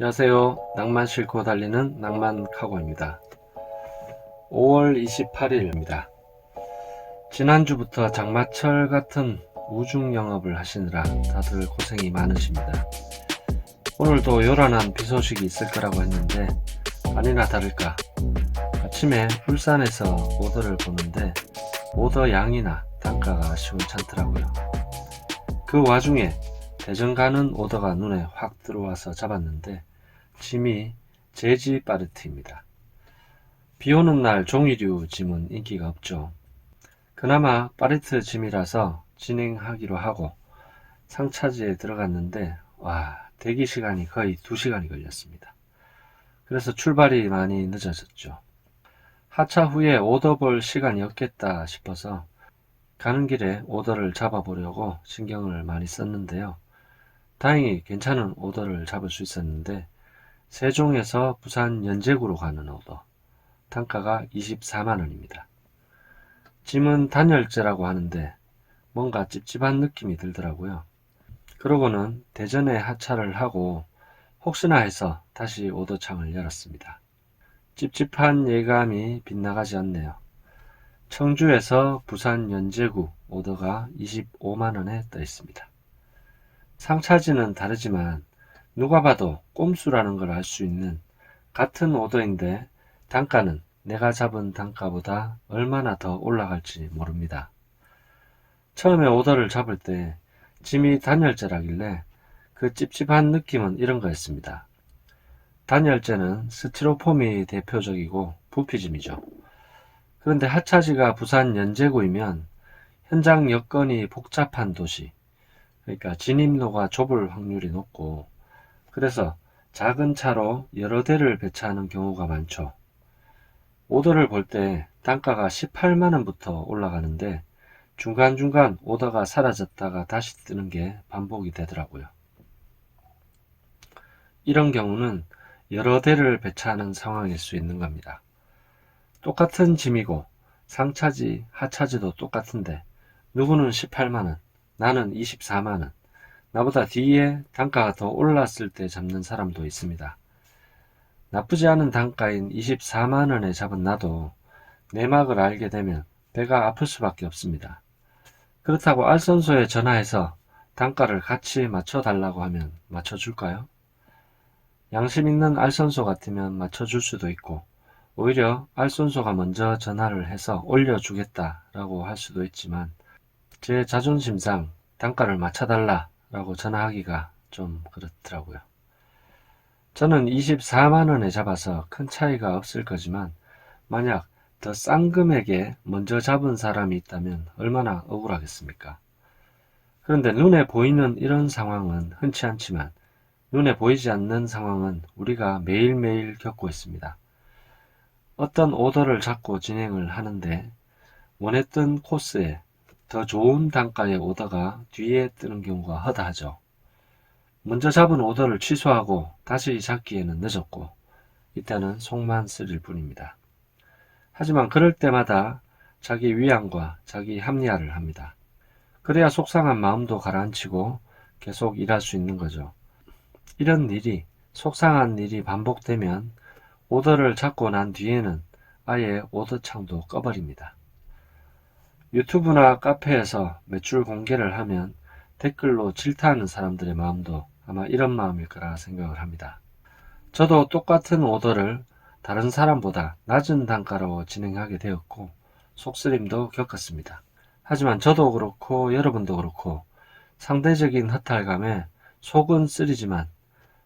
안녕하세요. 낭만 싣고 달리는 낭만 카고입니다. 5월 28일입니다. 지난주부터 장마철 같은 우중 영업을 하시느라 다들 고생이 많으십니다. 오늘도 요란한 비 소식이 있을 거라고 했는데 아니나 다를까 아침에 울산에서 오더를 보는데 오더 양이나 단가가 시원찮더라고요. 그 와중에 대전 가는 오더가 눈에 확 들어와서 잡았는데 짐이 제지 파르트입니다. 비 오는 날 종이류 짐은 인기가 없죠. 그나마 파르트 짐이라서 진행하기로 하고 상차지에 들어갔는데 와 대기 시간이 거의 2시간이 걸렸습니다. 그래서 출발이 많이 늦어졌죠. 하차 후에 오더 볼 시간이 없겠다 싶어서 가는 길에 오더를 잡아보려고 신경을 많이 썼는데요. 다행히 괜찮은 오더를 잡을 수 있었는데 세종에서 부산 연제구로 가는 오더 단가가 24만원입니다. 짐은 단열재라고 하는데 뭔가 찝찝한 느낌이 들더라고요. 그러고는 대전에 하차를 하고 혹시나 해서 다시 오더창을 열었습니다. 찝찝한 예감이 빗나가지 않네요. 청주에서 부산 연제구 오더가 25만원에 떠 있습니다. 상차지는 다르지만 누가 봐도 꼼수라는 걸 알 수 있는 같은 오더인데 단가는 내가 잡은 단가보다 얼마나 더 올라갈지 모릅니다. 처음에 오더를 잡을 때 짐이 단열재라길래 그 찝찝한 느낌은 이런 거였습니다. 단열재는 스티로폼이 대표적이고 부피짐이죠. 그런데 하차지가 부산 연제구이면 현장 여건이 복잡한 도시, 그러니까 진입로가 좁을 확률이 높고 그래서 작은 차로 여러 대를 배차하는 경우가 많죠. 오더를 볼 때 단가가 18만원부터 올라가는데 중간중간 오더가 사라졌다가 다시 뜨는 게 반복이 되더라고요. 이런 경우는 여러 대를 배차하는 상황일 수 있는 겁니다. 똑같은 짐이고 상차지, 하차지도 똑같은데 누구는 18만원, 나는 24만원. 나보다 뒤에 단가가 더 올랐을 때 잡는 사람도 있습니다. 나쁘지 않은 단가인 24만원에 잡은 나도 내막을 알게 되면 배가 아플 수밖에 없습니다. 그렇다고 알선소에 전화해서 단가를 같이 맞춰달라고 하면 맞춰줄까요? 양심 있는 알선소 같으면 맞춰줄 수도 있고 오히려 알선소가 먼저 전화를 해서 올려주겠다라고 할 수도 있지만 제 자존심상 단가를 맞춰달라 라고 전화하기가 좀 그렇더라고요. 저는 24만원에 잡아서 큰 차이가 없을 거지만 만약 더 싼 금액에 먼저 잡은 사람이 있다면 얼마나 억울하겠습니까? 그런데 눈에 보이는 이런 상황은 흔치 않지만 눈에 보이지 않는 상황은 우리가 매일매일 겪고 있습니다. 어떤 오더를 잡고 진행을 하는데 원했던 코스에 더 좋은 단가의 오더가 뒤에 뜨는 경우가 허다하죠. 먼저 잡은 오더를 취소하고 다시 잡기에는 늦었고 이때는 속만 쓰릴 뿐입니다. 하지만 그럴 때마다 자기 위안과 자기 합리화를 합니다. 그래야 속상한 마음도 가라앉히고 계속 일할 수 있는 거죠. 이런 일이 속상한 일이 반복되면 오더를 잡고 난 뒤에는 아예 오더창도 꺼버립니다. 유튜브나 카페에서 매출 공개를 하면 댓글로 질타하는 사람들의 마음도 아마 이런 마음일 거라 생각을 합니다. 저도 똑같은 오더를 다른 사람보다 낮은 단가로 진행하게 되었고 속쓰림도 겪었습니다. 하지만 저도 그렇고 여러분도 그렇고 상대적인 허탈감에 속은 쓰리지만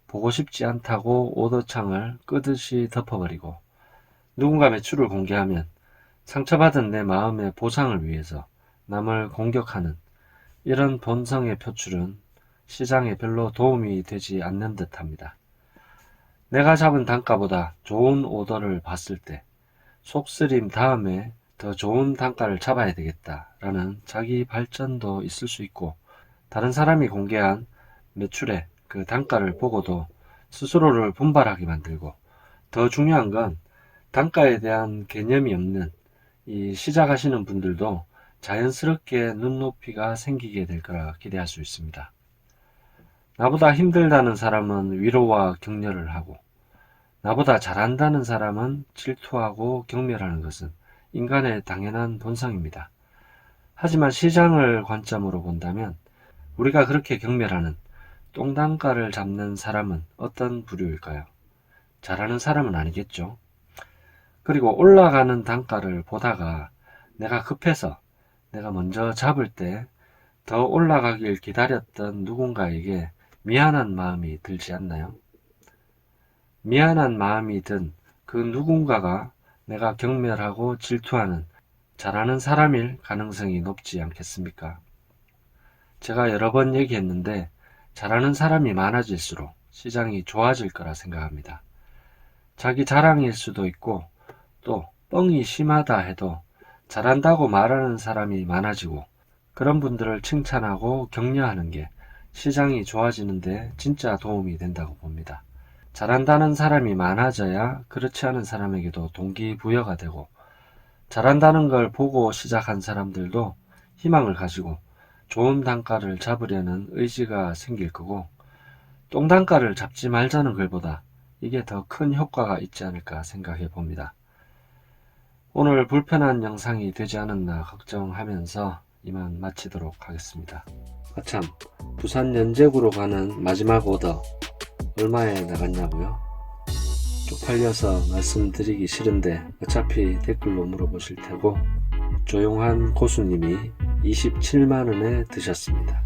보고 싶지 않다고 오더창을 끄듯이 덮어버리고 누군가 매출을 공개하면 상처받은 내 마음의 보상을 위해서 남을 공격하는 이런 본성의 표출은 시장에 별로 도움이 되지 않는 듯 합니다. 내가 잡은 단가보다 좋은 오더를 봤을 때 속쓰림 다음에 더 좋은 단가를 잡아야 되겠다라는 자기 발전도 있을 수 있고 다른 사람이 공개한 매출의 그 단가를 보고도 스스로를 분발하게 만들고 더 중요한 건 단가에 대한 개념이 없는 이 시작하시는 분들도 자연스럽게 눈높이가 생기게 될 거라 기대할 수 있습니다. 나보다 힘들다는 사람은 위로와 격려를 하고, 나보다 잘한다는 사람은 질투하고 경멸하는 것은 인간의 당연한 본성입니다. 하지만 시장을 관점으로 본다면 우리가 그렇게 경멸하는 똥단가를 잡는 사람은 어떤 부류일까요? 잘하는 사람은 아니겠죠. 그리고 올라가는 단가를 보다가 내가 급해서 내가 먼저 잡을 때 더 올라가길 기다렸던 누군가에게 미안한 마음이 들지 않나요? 미안한 마음이 든 그 누군가가 내가 경멸하고 질투하는 잘하는 사람일 가능성이 높지 않겠습니까? 제가 여러 번 얘기했는데 잘하는 사람이 많아질수록 시장이 좋아질 거라 생각합니다. 자기 자랑일 수도 있고 또 뻥이 심하다 해도 잘한다고 말하는 사람이 많아지고 그런 분들을 칭찬하고 격려하는 게 시장이 좋아지는데 진짜 도움이 된다고 봅니다. 잘한다는 사람이 많아져야 그렇지 않은 사람에게도 동기부여가 되고 잘한다는 걸 보고 시작한 사람들도 희망을 가지고 좋은 단가를 잡으려는 의지가 생길 거고 똥단가를 잡지 말자는 글보다 이게 더 큰 효과가 있지 않을까 생각해 봅니다. 오늘 불편한 영상이 되지 않았나 걱정하면서 이만 마치도록 하겠습니다. 아참, 부산 연제구로 가는 마지막 오더 얼마에 나갔냐고요? 쪽팔려서 말씀드리기 싫은데 어차피 댓글로 물어보실 테고 조용한 고수님이 27만원에 드셨습니다.